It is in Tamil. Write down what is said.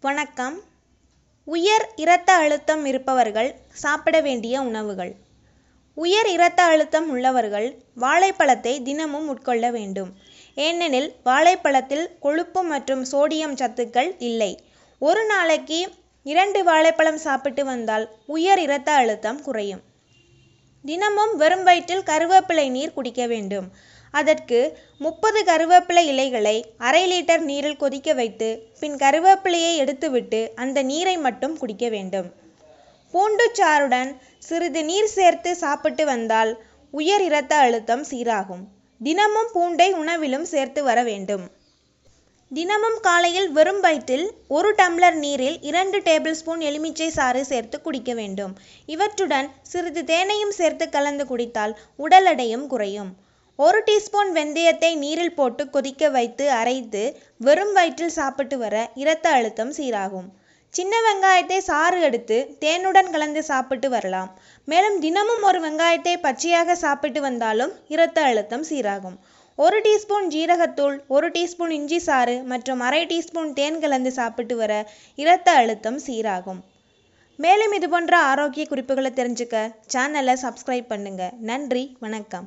வணக்கம். உயர் இரத்த அழுத்தம் இருப்பவர்கள் சாப்பிட வேண்டிய உணவுகள். உயர் இரத்த அழுத்தம் உள்ளவர்கள் வாழைப்பழத்தை தினமும் உட்கொள்ள வேண்டும். ஏனெனில் வாழைப்பழத்தில் கொழுப்பு மற்றும் சோடியம் சத்துக்கள் இல்லை. ஒரு நாளைக்கு இரண்டு வாழைப்பழம் சாப்பிட்டு வந்தால் உயர் இரத்த அழுத்தம் குறையும். தினமும் வெறும் வயிற்றில் கருவேப்பிலை நீர் குடிக்க வேண்டும். அதற்கு முப்பது கருவேப்பிலை இலைகளை அரை லிட்டர் நீரில் கொதிக்க வைத்து பின் கருவேப்பிலையை எடுத்துவிட்டு அந்த நீரை மட்டும் குடிக்க வேண்டும். பூண்டுச்சாறுடன் சிறிது நீர் சேர்த்து சாப்பிட்டு வந்தால் உயர் இரத்த அழுத்தம் சீராகும். தினமும் பூண்டை உணவிலும் சேர்த்து வர வேண்டும். தினமும் காலையில் வெறும் வயிற்றில் ஒரு டம்ளர் நீரில் இரண்டு டேபிள் ஸ்பூன் எலுமிச்சை சாறு சேர்த்து குடிக்க வேண்டும். இவற்றுடன் சிறிது தேனையும் சேர்த்து கலந்து குடித்தால் உடல் எடையும் குறையும். ஒரு டீஸ்பூன் வெந்தயத்தை நீரில் போட்டு கொதிக்க வைத்து அரைத்து வெறும் வயிற்றில் சாப்பிட்டு வர இரத்த அழுத்தம் சீராகும். சின்ன வெங்காயத்தை சாறு எடுத்து தேனுடன் கலந்து சாப்பிட்டு வரலாம். மேலும் தினமும் ஒரு வெங்காயத்தை பச்சையாக சாப்பிட்டு வந்தாலும் இரத்த அழுத்தம் சீராகும். ஒரு டீஸ்பூன் ஜீரகத்தூள் ஒரு டீஸ்பூன் இஞ்சி சாறு மற்றும் அரை டீஸ்பூன் தேன் கலந்து சாப்பிட்டு வர இரத்த அழுத்தம் சீராகும். மேலும் இது போன்ற ஆரோக்கிய குறிப்புகளை தெரிஞ்சுக்க சேனலை சப்ஸ்கிரைப் பண்ணுங்கள் நன்றி வணக்கம்.